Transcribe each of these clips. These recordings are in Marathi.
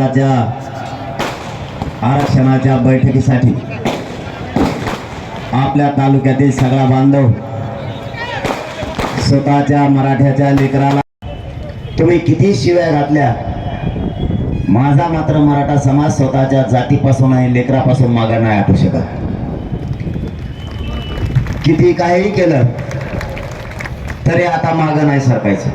समाजाच्या आरक्षणाच्या बैठकीसाठी आपल्या तालुक्यातील सगळा बांधव स्वतःच्या मराठ्याच्या लेकराला तुम्ही किती शिव्या घातल्या? माझा मात्र मराठा समाज स्वतःच्या जातीपासून आहे लेकरापासून मागा नाही हटू शकत. किती काहीही केलं तरी आता मागं नाही सरकायचं.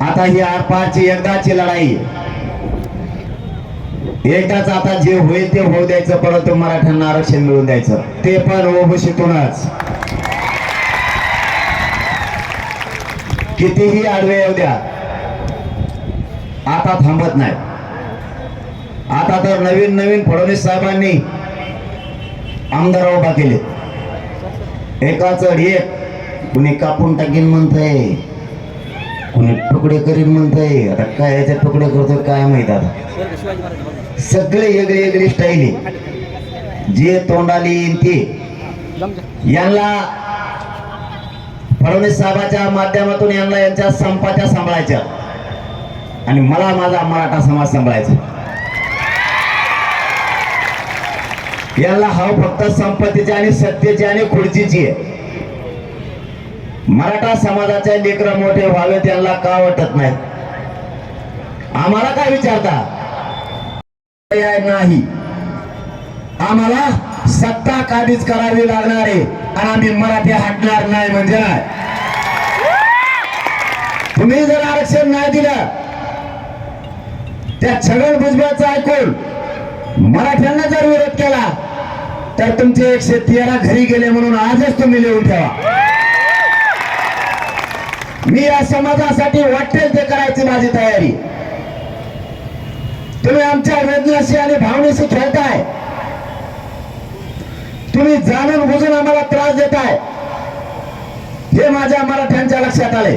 आता ही आरपारची एकदाची लढाई आहे. एकदाच आता जे होईल ते होऊ द्यायचं परंतु मराठ्यांना आरक्षण मिळवून द्यायचं. ते पण ओबीसीतूनच कितीही आडवे येऊ द्या आता थांबत नाही. आता तर नवीन नवीन फडणवीस साहेबांनी आमदार उभा केले. एका चढ एक कुणी कापून टाकीन म्हणतय कुणी तुकडे करीन म्हणतय. आता काय याचे तुकडे करतोय काय माहीत आता. सगळे वेगळी वेगळी स्टाईल जे तोंडाली येईन ते. यांना फडणवीस साहेबाच्या माध्यमातून यांना यांच्या संपाच्या सांभाळायच्या. आणि मला माझा मराठा समाज सांभाळायचा. याला हाव फक्त संपत्तीची आणि सत्तेची आणि खुर्चीची आहे. मराठा समाजाचे लेकर मोठे व्हावे त्यांना का वाटत नाही? आम्हाला काय विचारता? पर्याय नाही. आम्हाला सत्ता काबीज करावी लागणार आहे आणि आम्ही मराठी हटणार नाही म्हणजे नाही तुम्ही जर आरक्षण नाही दिलं त्या छगन भुजबळचं ऐकून मराठ्यांना जर विरोध केला तर तुमचे एकशे तेरा घरी गेले म्हणून आजच तुम्ही लिहून ठेवा. मी या समाजासाठी वाटेल ते करायची माझी तयारी. तुम्ही आमच्या वेदनाशी आणि भावनेशी खेळताय. तुम्ही जाणून बुजून आम्हाला त्रास देताय. हे माझ्या मराठ्यांच्या लक्षात आले.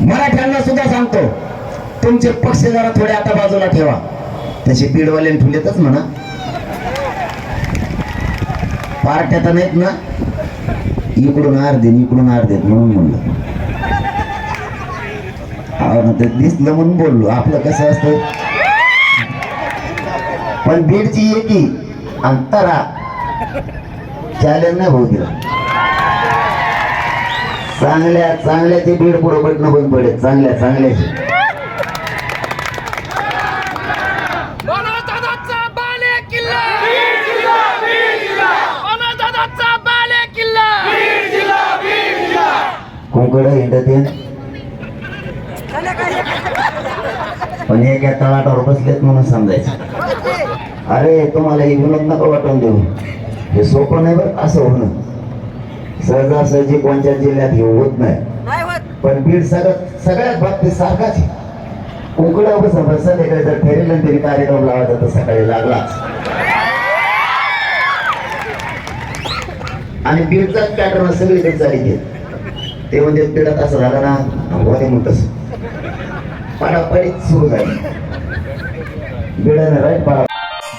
मराठ्यांना सुद्धा सांगतो तुमचे पक्ष जरा थोडे आता बाजूला ठेवा. तसे बीडवाले ठुलेतच म्हणा. पार्ट्या तर नाहीत ना. इकडून अर्धे इकडून अर्धेत म्हणून म्हणलं. ते दिसलं म्हणून बोललो. आपलं कसं असतं? पण बीडची एकी अंतरा चॅलेंज नाही भाऊ दिला चांगल्या चांगल्याची बीड पुढे पडणं बंद पडेल. चांगल्या चांगल्याची. कोकड हिंडते पण एक तळाटावर बसलेत म्हणून समजायचं. अरे तुम्हाला ही विनोद नका वाटून देऊ. हे सोपं नाही बरं असं होणं? सहजासहजी कोणत्या जिल्ह्यात हे होत नाही. पण बीड सगळं सगळ्यात बाबतीत सारखाच. कोकणा बसा बसा तिकडे जर ठरेल तरी कार्यक्रम लावायचा तर सकाळी लागलाच आणि बीडचाच पॅटर्न सगळीकडे चाली ते म्हणजे पिढत असं झालं ना मध्ये म्हणतस पाडापाडीत सुरू झाली. बिडानं राईट पाडा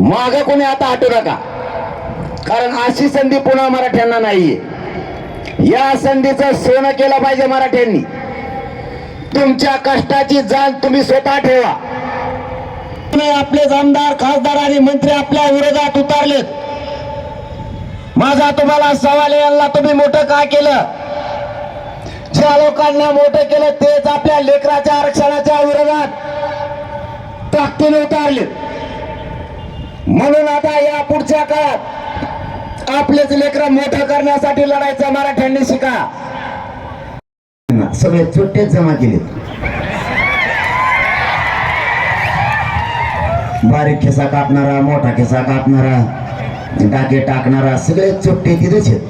माग कोणी आता हटू नका. कारण अशी संधी पुन्हा मराठ्यांना नाहीये. या संधीचं सोनं केलं पाहिजे मराठ्यांनी. तुमच्या कष्टाची जाण तुम्ही स्वतः ठेवा. तुम्ही आपले आमदार खासदार आणि मंत्री आपल्या विरोधात उतारलेत. माझा तुम्हाला सवाल यांना तुम्ही मोठं का केलं? ज्या लोकांना मोठं केलं तेच आपल्या लेकराच्या आरक्षणाच्या विरोधात ताकदीने उतारले म्हणून आता या पुढच्या काळात आपलेच लेकर मोठं करण्यासाठी लढायचं मराठ्यांनी शिका. सगळे चुट्टेच जमा केले. बारीक खिसा कापणारा मोठा खिसा कापणारा टाके टाकणारा सगळे चुट्टे तिथेच आहेत.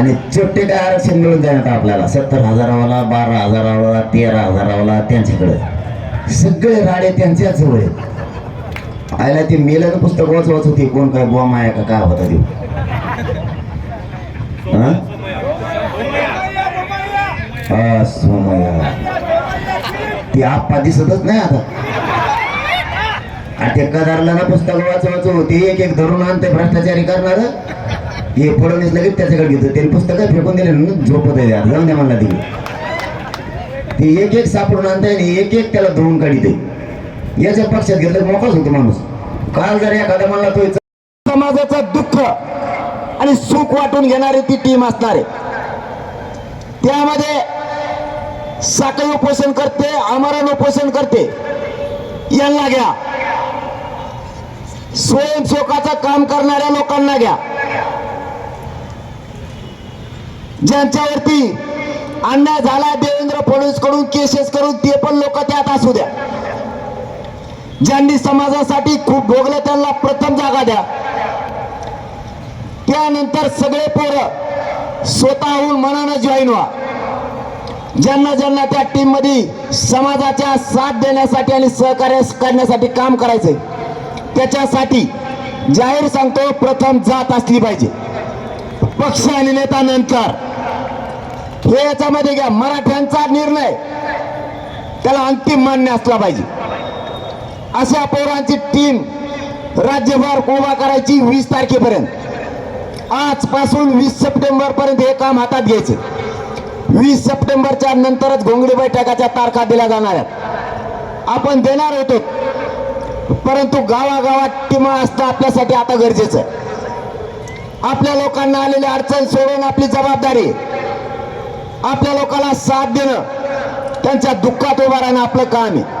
आणि चुट्टे काय आरक्षण मिळून जाईल आपल्याला? सत्तर हजारावाला बारा हजारावाला तेरा हजारावाला त्यांच्याकडे. सगळे राडे त्यांच्याच जवळ आहेत. आयला ते मेल्याचं पुस्तक वाचवाच होती? कोण काय बुवा माया का काय होता ते हा? ते आप्पा दिसतच नाही आता. आणि ते कदारला ना पुस्तक वाचवाच होते. एक एक धरून आणते भ्रष्टाचारी करणार. हे फडणवीस लगेच त्याच्याकडे घेतो. त्याने पुस्तक फेकून दिले झोपत आहे जाऊन द्या म्हणला तिकडे ते एक एक सापडून आणताय आणि एक एक त्याला धुवून काढिते याच्या पक्षात घेतलं की मोकळाच होतो माणूस. काल जर एखादा म्हणला तो समाजाचं दुःख आणि सुख वाटून घेणारी ती टीम असणार आहे. त्यामध्ये साखळी उपोषण करते आमरण उपोषण करते. यांना घ्या. स्वयंसेवकाचं काम करणाऱ्या लोकांना घ्या. ज्यांच्यावरती अन्याय झाला देवेंद्र फडणवीसकडून केसेस करून ते पण लोक त्यात असू द्या. ज्यांनी समाजासाठी खूप भोगले त्यांना प्रथम जागा द्या. त्यानंतर सगळे पोरं स्वतःहून मनानं जॉईन व्हा. ज्यांना ज्यांना त्या टीममध्ये समाजाच्या साथ देण्यासाठी आणि सहकार्य करण्यासाठी काम करायचंय त्याच्यासाठी जाहीर सांगतो प्रथम जात असली पाहिजे. पक्ष आणि नेता नंतर हे याच्यामध्ये घ्या मराठ्यांचा निर्णय. त्याला अंतिम मान्य असला पाहिजे. अशा पोरांची टीम राज्यभर उभा करायची वीस तारखेपर्यंत. आजपासून वीस सप्टेंबर पर्यंत हे काम हातात घ्यायचं. वीस सप्टेंबरच्या नंतरच घोंगडी बैठकाच्या तारखा दिल्या जाणार आहेत. आपण देणार होतो परंतु गावागावात टीमा असणं आपल्यासाठी आता गरजेचं आहे. आपल्या लोकांना आलेली अडचण सोडून आपली जबाबदारी आपल्या लोकांना साथ देणं त्यांच्या दुःखात उभा राहणं आपलं काम आहे.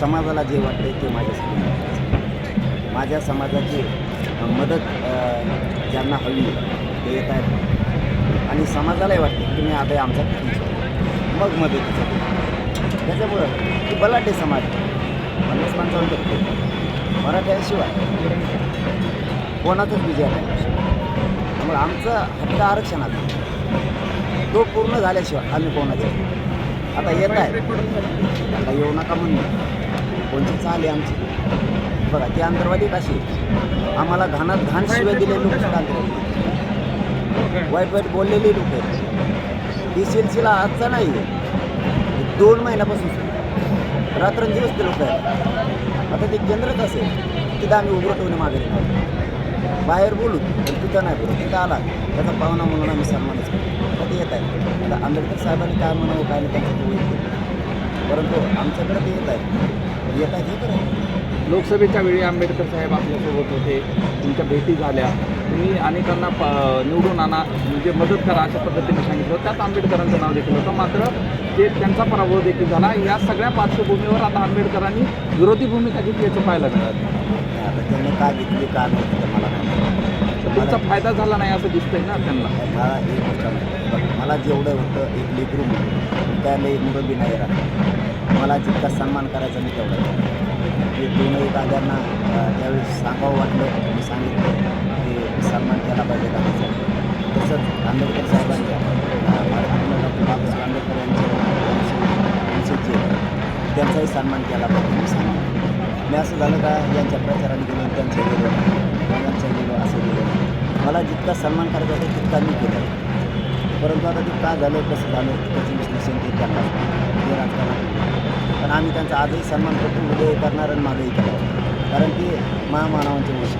समाजाला जे वाटतं ते माझ्यासाठी माझ्या समाजाची मदत ज्यांना हवी ते येत आहेत. आणि समाजालाही वाटते की मी आता आमचा मग मदतीचं. त्याच्यामुळं की बलाढ्य समाज पन्नास माणसावर टक्के मराठ्याशिवाय कोणाचाच विजय नाही. त्यामुळे आमचा हक्क आरक्षणाचा तो पूर्ण झाल्याशिवाय आम्ही कोणाचा? आता येत आहे आता येऊ नका म्हणून. कोणची चाल आहे आमची? बघा ती अंतर्वादी कशी आम्हाला घाणात घाण शिवाय दिले लोक सुद्धा वाईट वाईट बोललेली लोक आहेत. ही सिलसिला आजचा नाही आहे. दोन महिन्यापासून आहे. रात्रंदिवस ते लोक आहेत. आता ते केंद्रच असेल. तिथं आम्ही उघडं ठेवणे मागे बाहेर बोलू पण तिथं नाही बोलू. तिथं आला त्याचा पाहुणा म्हणून आम्ही सन्मानच करतो. ते येत आहे आता आंबेडकर साहेबांनी काय म्हणावं काय नाही त्यांचं परंतु आमच्याकडे ते येत आहे आहेत. लोकसभेच्या वेळी आंबेडकर साहेब आपल्यासोबत होते तुमच्या भेटी झाल्या. तुम्ही अनेकांना प निवडून आणा म्हणजे मदत करा अशा पद्धतीने सांगितलं. त्यात आंबेडकरांचं नाव देखील होतं. मात्र ते त्यांचा पराभव देखील झाला. या सगळ्या पार्श्वभूमीवर आता आंबेडकरांनी विरोधी भूमिका घेतल्याचं पाहायला मिळालं. आता त्यांनी का घेतली का नाही ते मला नाही तुमचा फायदा झाला नाही असं दिसतंय ना त्यांना? मला एक गोष्ट नाही बघ, मला जेवढं होतं एक लेकरू म्हणून त्याला एक मुलं बी नाही राहत. मला जितका सन्मान करायचा मी तेवढा केला. ते दोनही दादांना अं, त्यावेळेस सांगावं वाटलं मी सांगितलं की सन्मान केला पाहिजे दादाचा. तसंच आंबेडकर साहेबांच्या अं, भारतरत्न डॉक्टर बाबासाहेब आंबेडकर यांचे जे त्यांचाही सन्मान केला पाहिजे. मी सांगितलं. मी असं झालं का यांच्या प्रचाराने गेलो त्यांच्या गेलो यांच्या गेलो असं गेलो. मला जितका सन्मान करायचा होता तितका मी केला. परंतु आता ते का झालं कसं झालं त्याचं विश्लेषण ते त्यांना ते राजकारण पण आम्ही त्यांचा आजही सन्मान करतो उदय करणार आणि मागेही केला. कारण ते महामानवांची गोष्ट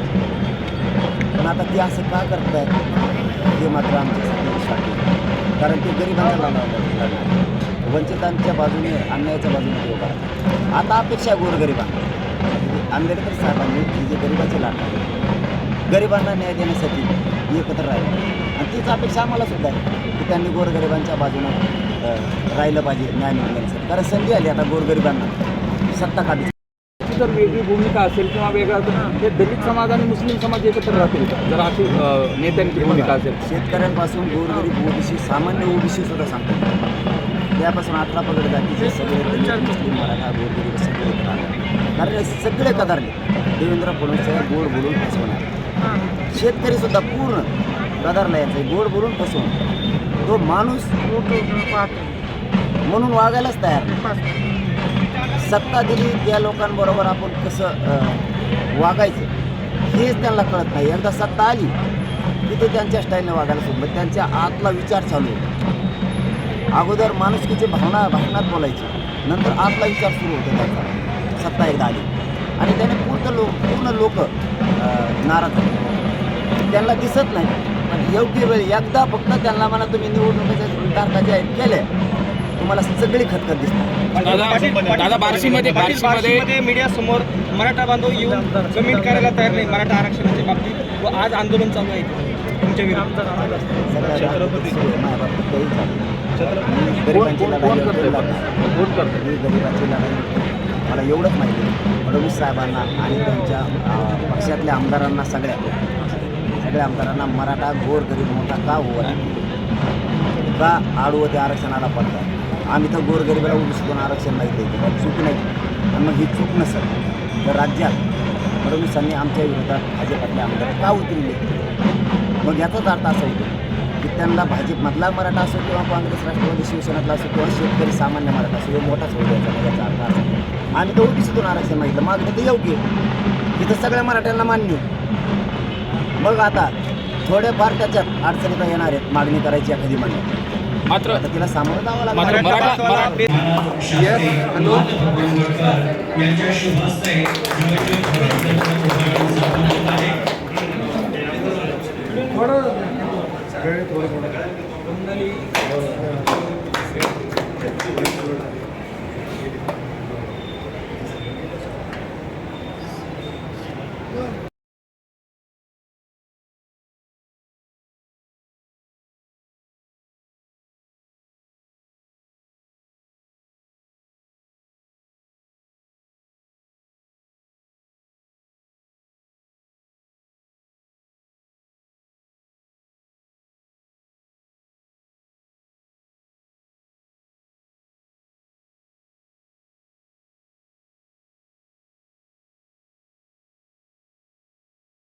पण आता ती असं का करतायत हे मात्र आमच्यासाठी विश्वास कारण ते गरिबांच्या लावणार वंचितांच्या बाजूने अन्यायाच्या बाजूने ते उभा आता अपेक्षा गोरगरिबांना म्हणजे आंबेडकर साहेबांनी ही जे गरिबाचे लाट गरिबांना न्याय देण्यासाठी एकत्र राहिले. आणि तीच अपेक्षा आम्हाला सुद्धा आहे की त्यांनी गोरगरिबांच्या बाजूनं राहिलं पाहिजे न्याय मिळण्यासाठी कारण संधी आली आता गोरगरिबांना. सत्ता काढली. जर वेगळी भूमिका असेल किंवा वेगळा हे दलित समाज आणि मुस्लिम समाज एकत्र राहतील जर अशी नेत्यांची भूमिका असेल. शेतकऱ्यांपासून गोरगरीब ओबीसी सामान्य ओबीसी सुद्धा सांगतो त्यापासून अठरा पगड जातीचे सगळे दलित मुस्लिम मराठा गोरगरीब सगळे. कारण हे सगळे कदारले. देवेंद्र फडणवीस गोड बोलून फसवणार. शेतकरी सुद्धा पूर्ण कदारला यायचं गोड बोलून फसवून तो माणूस म्हणून वागायलाच तयार सत्ता दिली त्या लोकांबरोबर आपण कसं वागायचं हेच त्यांना कळत नाही. एकदा सत्ता आली की ते त्यांच्या स्टाईलने वागायला सुरू त्यांच्या आतला विचार चालू होतो. अगोदर माणुसकीची भावना भावनात बोलायची. नंतर आतला विचार सुरू होतो त्यांचा. सत्ता एकदा आली. आणि त्याने पूर्ण लोक पूर्ण लोक नाराज झाले. त्यांना दिसत नाही. योग्य वेळ एकदा फक्त त्यांना म्हणा तुम्ही निवडणुकीच्या तारखा ज्या आहेत केल्या तुम्हाला सगळी खतखत दादा बार्शीमध्ये बार्शीमध्ये मीडिया समोर मराठा बांधव येऊन कमेंट करायला तयार नाही मराठा आरक्षणाच्या बाबतीत. व आज आंदोलन चालू आहे तुमच्या गरिबांची लढाई मला एवढंच माहिती आहे. फडणवीस साहेबांना आणि त्यांच्या पक्षातल्या आमदारांना सगळ्या सगळ्या आमदारांना मराठा गोरगरीब मोठा का होत का आडवं ते आरक्षणाला पडतात? आम्ही तर गोरगरिबाला उभीसून आरक्षण नाही द्यायचं चूक नाही. आणि मग ही चूक नसेल तर राज्यात फडणवीसांनी आमच्या विरोधात भाजपातले आमदार का उतरले? मग याचाच अर्थ असा होतो की त्यांना भाजपमधला मराठा असो किंवा काँग्रेस राष्ट्रवादी शिवसेनेतला असो किंवा शेतकरी सामान्य मराठा असो हे मोठाच होईल याचा याचा अर्थ असा. आम्ही तर ओबीसीतून आरक्षण मागितलं. मागणं तर योग्य तिथं सगळ्या मराठ्यांना मान्य आहे. मग आता थोडेफार त्याच्यात अडचणी तर येणार आहेत. मागणी करायची एखादी म्हणे मात्र तिला सामोरं जावं मात्र लागणार मराठा थोडं थोडं